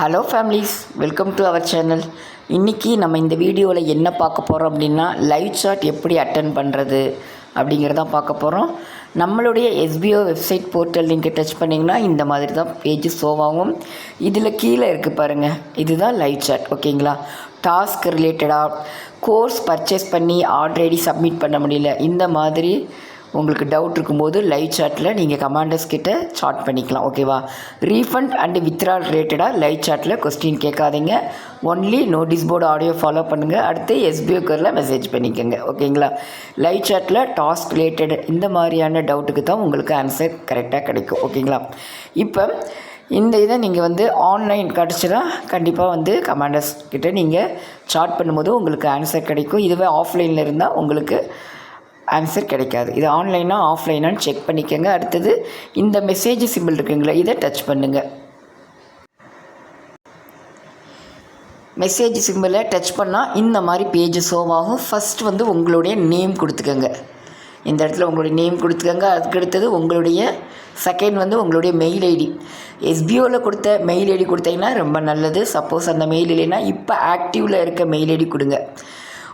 Hello families welcome to our channel இன்றைக்கி நம்ம இந்த வீடியோவில் என்ன பார்க்க போகிறோம் அப்படின்னா லைவ் சாட் எப்படி அட்டன் பண்ணுறது அப்படிங்கிறதான் பார்க்க போகிறோம் நம்மளுடைய எஸ்பிஓ வெப்சைட் போர்ட்டல் லிங்கை டச் பண்ணிங்கன்னா இந்த மாதிரி தான் பேஜ் ஆகும். இதில் கீழே இருக்குது பாருங்கள் இதுதான் லைவ் சாட் ஓகேங்களா டாஸ்க் ரிலேட்டடாக கோர்ஸ் பர்ச்சேஸ் பண்ணி ஆல்ரெடி சப்மிட் பண்ண முடியல. இந்த மாதிரி உங்களுக்கு டவுட் இருக்கும்போது லைவ் சாட்டில் நீங்கள் கமாண்டர்ஸ் கிட்ட சாட் பண்ணிக்கலாம் ஓகேவா ரீஃபண்ட் அண்டு வித்ரா ரிலேட்டடாக லைவ் சாட்டில் கொஸ்டின் கேட்காதீங்க. Only notice board audio follow பண்ணுங்கள் அடுத்து எஸ்பிஓக்கரில் மெசேஜ் பண்ணிக்கோங்க ஓகேங்களா லைவ் சாட்டில் டாஸ்க் ரிலேட்டட் இந்த மாதிரியான டவுட்டுக்கு தான் உங்களுக்கு ஆன்சர் கரெக்டாக கிடைக்கும் ஓகேங்களா இப்போ இந்த இதை நீங்கள் வந்து ஆன்லைன் கிடச்சினா கண்டிப்பாக வந்து கமாண்டர்ஸ் கிட்டே நீங்கள் சாட் பண்ணும்போது உங்களுக்கு ஆன்சர் கிடைக்கும். இதுவே ஆஃப்லைனில் இருந்தால் உங்களுக்கு ஆன்சர் கிடைக்காது. இது ஆன்லைனாக ஆஃப்லைனான்னு செக் பண்ணிக்கோங்க. அடுத்தது இந்த மெசேஜ் சிம்பிள் இருக்குங்களா இதை டச் பண்ணுங்கள் மெசேஜ் சிம்பிளை டச் பண்ணால் இந்த மாதிரி பேஜ் ஷோவ் ஆகும். ஃபஸ்ட் வந்து உங்களுடைய நேம் கொடுத்துக்கோங்க. இந்த இடத்துல உங்களுடைய நேம் கொடுத்துக்கோங்க. அதுக்கு அடுத்தது உங்களுடைய செகண்ட் வந்து உங்களுடைய மெயில் ஐடி எஸ்பிஓவில் கொடுத்த மெயில் ஐடி கொடுத்தீங்கன்னா ரொம்ப நல்லது. சப்போஸ் அந்த மெயில் இல்லைன்னா இப்போ ஆக்டிவில் இருக்க மெயில் ஐடி கொடுங்க.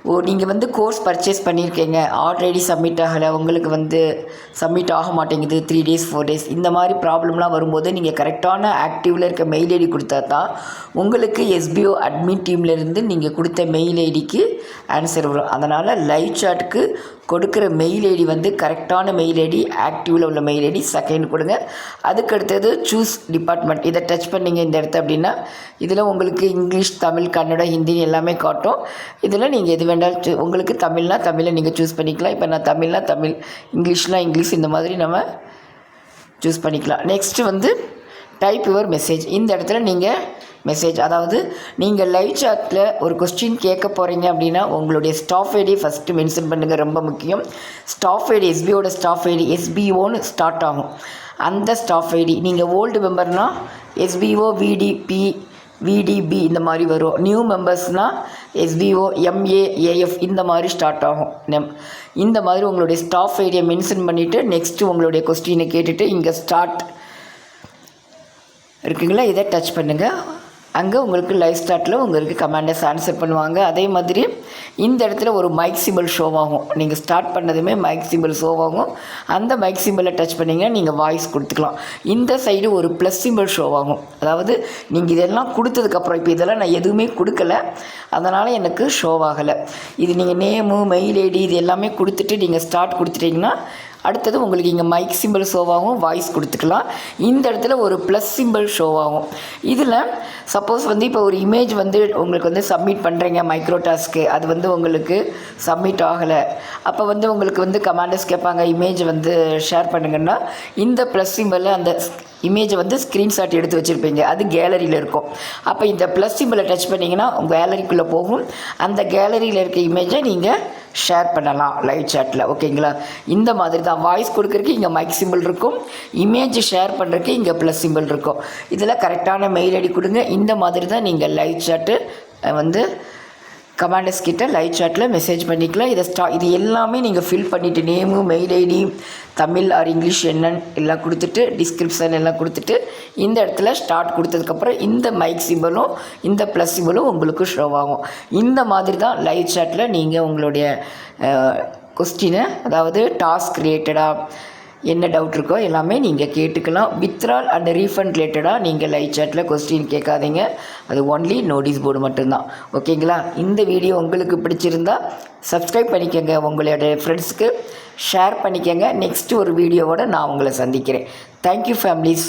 ஓ நீங்கள் வந்து கோர்ஸ் பர்ச்சேஸ் பண்ணியிருக்கீங்க ஆல்ரெடி சப்மிட் ஆகலை. உங்களுக்கு வந்து சப்மிட் ஆக மாட்டேங்குது. த்ரீ டேஸ் ஃபோர் டேஸ் இந்த மாதிரி ப்ராப்ளம்லாம் வரும்போது நீங்கள் கரெக்டான ஆக்டிவில் இருக்க மெயில் ஐடி கொடுத்தா தான் உங்களுக்கு எஸ்பிஓ அட்மின் டீம்லேருந்து நீங்கள் கொடுத்த மெயில் ஐடிக்கு ஆன்சர் வரும். அதனால் லைவ் சாட்டுக்கு கொடுக்குற மெயில் ஐடி வந்து கரெக்டான மெயில் ஐடி ஆக்டிவில் உள்ள மெயில் ஐடி செகண்ட் கொடுங்க. அதுக்கு அடுத்தது சூஸ் டிபார்ட்மெண்ட் இதை டச் பண்ணிங்க இந்த இடத்த அப்படின்னா இதில் உங்களுக்கு இங்கிலீஷ் தமிழ் கன்னடம் ஹிந்தி எல்லாமே காட்டும். இதில் நீங்கள் எது வேண்டாலும் உங்களுக்கு தமிழ்னா தமிழை நீங்கள் சூஸ் பண்ணிக்கலாம். இப்போ நான் தமிழ்னா தமிழ் இங்கிலீஷ்னால் இங்கிலீஷ் இந்த மாதிரி நம்ம சூஸ் பண்ணிக்கலாம். நெக்ஸ்ட்டு வந்து டைப் யுவர் மெசேஜ் இந்த இடத்துல நீங்கள் மெசேஜ் அதாவது நீங்கள் லைவ் சாட்டில் ஒரு கொஸ்டின் கேட்க போகிறீங்க அப்படின்னா உங்களுடைய ஸ்டாஃப் ஐடி ஃபஸ்ட்டு மென்ஷன் பண்ணுங்கள் ரொம்ப முக்கியம். ஸ்டாஃப் ஐடி எஸ்பியோட ஸ்டாஃப் ஐடி எஸ்பிஓன்னு ஸ்டார்ட் ஆகும். அந்த ஸ்டாஃப் ஐடி நீங்கள் ஓல்டு மெம்பர்னால் எஸ்பிஓ விடிபி விடிபி இந்த மாதிரி வரும். நியூ மெம்பர்ஸ்னால் எஸ்பிஓ எம்ஏஏஎஃப் இந்த மாதிரி ஸ்டார்ட் ஆகும். நெம் இந்த மாதிரி உங்களுடைய ஸ்டாஃப் ஐடியை மென்ஷன் பண்ணிவிட்டு நெக்ஸ்ட்டு உங்களுடைய கொஸ்டினை கேட்டுட்டு இங்கே ஸ்டார்ட் இருக்குங்களா? இதை டச் பண்ணுங்கள் அங்கே உங்களுக்கு லைவ் ஸ்டார்ட்டில் உங்களுக்கு கமாண்டர்ஸ் ஆன்சர் பண்ணுவாங்க. அதே மாதிரி இந்த இடத்துல ஒரு மைக் சிம்பிள் ஷோவாகும் நீங்கள் ஸ்டார்ட் பண்ணதுமே மைக் சிம்பிள் ஷோவாகும் அந்த மைக் சிம்பிளை டச் பண்ணிங்கன்னா நீங்கள் வாய்ஸ் கொடுத்துக்கலாம். இந்த சைடு ஒரு ப்ளஸ் சிம்பிள் ஷோவாகும் அதாவது நீங்கள் இதெல்லாம் கொடுத்ததுக்கப்புறம் இப்போ இதெல்லாம் நான் எதுவுமே கொடுக்கல. அதனால் எனக்கு ஷோவாகலை இது நீங்கள் நேமு மெயில் ஐடி இது எல்லாமே கொடுத்துட்டு நீங்கள் ஸ்டார்ட் கொடுத்துட்டீங்கன்னா அடுத்தது உங்களுக்கு இங்கே மைக் சிம்பிள் ஷோவாகவும் வாய்ஸ் கொடுத்துக்கலாம். இந்த இடத்துல ஒரு ப்ளஸ் சிம்பிள் ஷோவாகும் இதில் சப்போஸ் வந்து இப்போ ஒரு இமேஜ் வந்து உங்களுக்கு வந்து சப்மிட் பண்ணுறீங்க மைக்ரோ டாஸ்க்கு அது வந்து உங்களுக்கு சப்மிட் ஆகலை. அப்போ வந்து உங்களுக்கு வந்து கமாண்டர்ஸ் கேட்பாங்க இமேஜ் வந்து ஷேர் பண்ணுங்கன்னா இந்த ப்ளஸ் சிம்பிளில் அந்த இமேஜை வந்து ஸ்க்ரீன்ஷாட் எடுத்து வச்சுருப்பீங்க. அது கேலரியில் இருக்கும். அப்போ இந்த ப்ளஸ் சிம்பிளை டச் பண்ணிங்கன்னா உங்கள் கேலரிக்குள்ளே போகும். அந்த கேலரியில் இருக்க இமேஜை நீங்கள் ஷேர் பண்ணலாம் லைவ் சேட்டில் ஓகேங்களா இந்த மாதிரி தான் வாய்ஸ் கொடுக்குறக்கு இங்கே மைக் சிம்பிள் இருக்கும். இமேஜ் ஷேர் பண்ணுறக்கு இங்கே ப்ளஸ் சிம்பிள் இருக்கும். இதில் கரெக்டான மெயில் ஐடி கொடுங்க. இந்த மாதிரி தான் நீங்கள் லைவ் சேட்டு வந்து கமாண்டர்ஸ் கிட்ட லைவ் சாட்டில் மெசேஜ் பண்ணிக்கலாம். இதை ஸ்டா இது எல்லாமே நீங்கள் ஃபில் பண்ணிவிட்டு name mail ID Tamil or English என்னன்னு எல்லாம் கொடுத்துட்டு டிஸ்கிரிப்ஷன் எல்லாம் கொடுத்துட்டு இந்த இடத்துல ஸ்டார்ட் கொடுத்ததுக்கப்புறம் இந்த மைக் சிம்பலும் இந்த ப்ளஸ் சிம்பலும் உங்களுக்கு ஷோ ஆகும். இந்த மாதிரி தான் லைவ் சாட்டில் நீங்கள் உங்களுடைய கொஸ்டினை அதாவது டாஸ்க் ரிலேட்டடாக என்ன டவுட் இருக்கோ எல்லாமே நீங்கள் கேட்டுக்கலாம். வித்ரால் அண்ட் ரீஃபண்ட் ரிலேட்டடாக நீங்கள் லைவ் சேட்டில் கொஸ்டின் கேட்காதீங்க. அது ஒன்லி நோட்டீஸ் போர்டு மட்டும்தான். ஓகேங்களா இந்த வீடியோ உங்களுக்கு பிடிச்சிருந்தா சப்ஸ்கிரைப் பண்ணிக்கோங்க. உங்களுடைய ஃப்ரெண்ட்ஸ்க்கு ஷேர் பண்ணிக்கோங்க. நெக்ஸ்ட்டு ஒரு வீடியோவோட நான் உங்களை சந்திக்கிறேன். Thank you families